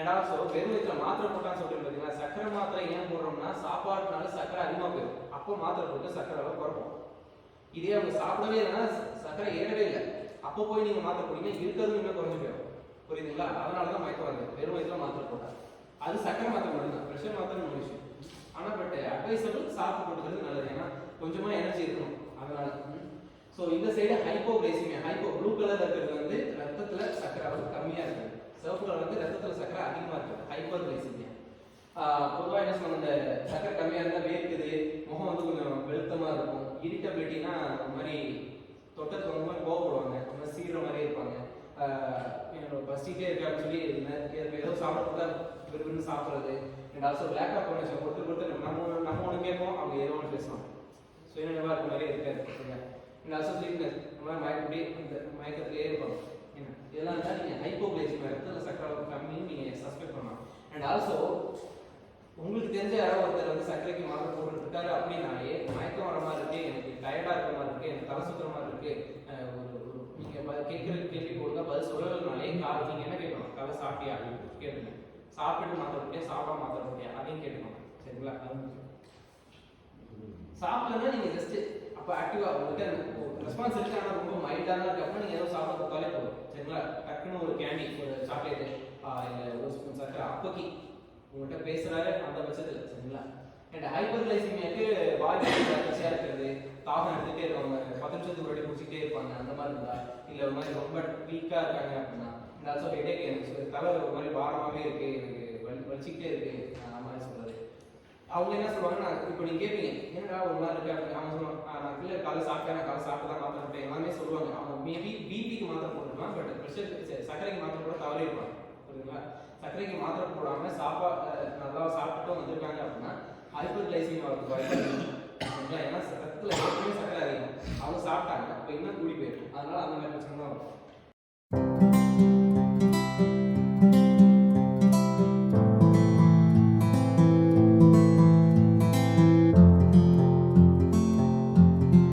ஏன்னா ஸோ வெறும் மாத்திரை போட்டான்னு சொல்லிட்டு பார்த்தீங்கன்னா சர்க்கரை மாத்திரை ஏன் போடுறோம்னா சாப்பாடுனால சர்க்கரை அதிகமாக போயிடும் அப்போ மாத்திரை போட்டு சர்க்கரை அளவு குறைப்போம். இதே அவங்க சாப்பிடவே இல்லைன்னா சக்கரை ஏறவே இல்லை. அப்போ போய் நீங்கள் மாத்திரை போட்டீங்க இருக்கிறது இன்னும் குறைஞ்சு போயிடும். புரியுதுங்களா? அதனால தான் மயக்கம் வருது. வெறும் வயசில் மாத்திரை போட்டா. அது சக்கரை மாத்திரை மட்டும்தான். ப்ரெஷர் மாத்திரை ஒரு விஷயம் ஆனால் பட் அட்வைசபிள் சாப்பிட்டு போட்டுக்கிறது நல்லது. ஏன்னா கொஞ்சமாக எனர்ஜி இருக்கணும். அதனால ஸோ இந்த side hypoglycemia hypo blue colour இருக்கிறது வந்து ரத்தத்தில் சர்க்கரை அளவு கம்மியாக இருக்குது சிவப்பு கலர் வந்து ரத்தத்தில் சக்கரை அதிகமாக இருக்குது ஹைப்போகிளைசிமியா பொதுவாக என்ன சொன்ன சக்கரை கம்மியாக இருந்தால் இருந்தா வேர்க்குது முகம் வந்து கொஞ்சம் வெளுத்தமா இருக்கும் இரிட்டபிலிட்டினா ஒரு மாதிரி தொட்டத்துக்கு ரொம்ப மாதிரி கோவப்படுவாங்க ரொம்ப சீக்கிர மாதிரி இருப்பாங்க ஆஹ் என்னோட இருக்கு அப்படின்னு சொல்லி இருந்தேன் ஏதோ சாப்பிட விரும்பி சாப்பிட்றது. And also lack of connection ஒருத்தர் ஒருத்தர் நம்ம நம்ம ஒன்று கேட்போம் அவங்க ஏதோ ஒன்று பேசுவாங்க. சுயநினைவாக இருக்க மாதிரியே இருக்காது சரியா? அண்ட் ஆல்சோ ஸ்லீப்னஸ் நம்ம மயக்கப்படி அந்த மயக்கத்திலே இருப்போம். என்ன? இதெல்லாம் இருந்தால் நீங்கள் ஹைப்போகிளைசிமியா ரத்தத்தில் சக்கரை அளவு கம்மின்னு நீங்கள் சஸ்பெக்ட் பண்ணலாம். அண்ட் ஆல்சோ உங்களுக்கு தெரிஞ்ச யாராவது ஒருத்தர் வந்து சர்க்கரைக்கு மாத்திரை போட்டுருக்காரு இருக்காரு அப்படின்னாலே மயக்கம் வர மாதிரி இருக்கு. எனக்கு டயர்டாக இருக்க மாதிரி இருக்கு எனக்கு தலை சுத்துற மாதிரி இருக்கு அஹ் ஒரு ஒரு நீங்க ப- கேட்கிற கேள்வி கொடுங்க பதில் சொல்லலைனாலே கால் நீங்க என்ன கேட்கணும்? காலை சாப்பிட்டியா அப்படின்னு கேட்டுங்க சாப்பிட்டு மாத்திரை முடியாது சாப்பிட மாத்திரை முடியாது அதையும் கேட்கணும் சரிங்களா? அது முக்கியம். சாப்பிடலன்னா நீங்க ஜஸ்ட் அப்ப ஆக்டிவா உங்ககிட்ட ரெஸ்பான்ஸ் இருக்கு ஆனா ரொம்ப மைல்டா தான் இருக்கு. அப்படின்னா நீங்க ஏதோ சாப்பிட கொடுத்தாலே போதும். சரிங்களா? டக்குன்னு ஒரு கேண்டி ஒரு சாக்லேட் ஒரு ஸ்பூன் சக்கரை அப்போக்கி உங்கள்கிட்ட பேசுறாரு அந்த பட்சத்தில். சரிங்களா? அண்ட் ஹைப்பர் கிளைசிமியாக்கு வாய் பச்சையா இருக்கிறது தாகம் எடுத்துட்டே இருப்பாங்க பத்து நிமிஷத்துக்கு ஒரு வாட்டி குடிச்சிட்டே இருப்பாங்க அந்த மாதிரி இருந்தா இல்லை ஒரு மாதிரி ரொம்ப வீக்காக இருக்காங்க அப்படின்னா இந்த ஆல்சோ ஹெடேக் எனக்கு தலை ஒரு மாதிரி பாரமாவே இருக்கு எனக்கு வலி வலிச்சிக்கிட்டே இருக்கு அந்த மாதிரி சொல்றது. அவங்க என்ன சொல்லுவாங்க நான் இப்போ நீங்க கேட்பீங்க என்னடா ஒரு மாதிரி இருக்கு? அப்படின்னு அவங்க சொல்லுவாங்க நான் இல்லை காலை சாப்பிட்டேன் நான் காலை சாப்பிட்டு தான் மாத்திரம் போட்டேன் எல்லாமே சொல்லுவாங்க. அவங்க மேபி பிபிக்கு மாத்திரம் போட்டுருப்பாங்க பட் ப்ரெஷர் சர்க்கரைக்கு மாத்திரம் போட தவறே இருப்பாங்க. புரியுதுங்களா? சர்க்கரைக்கு மாத்திரை போடாம சாப்பா நல்லா சாப்பிட்டு வந்திருக்காங்க அப்படின்னா ஹைப்பர் கிளைசிமியா வரதுக்கு இருக்கு. ஏன்னா ரத்தத்தில் எப்பவுமே சர்க்கரை அதிகம். அவங்க சாப்பிட்டாங்க இப்போ இன்னும் கூடி போயிடும் அதனால அந்த மாதிரி பிரச்சனை தான் வரும்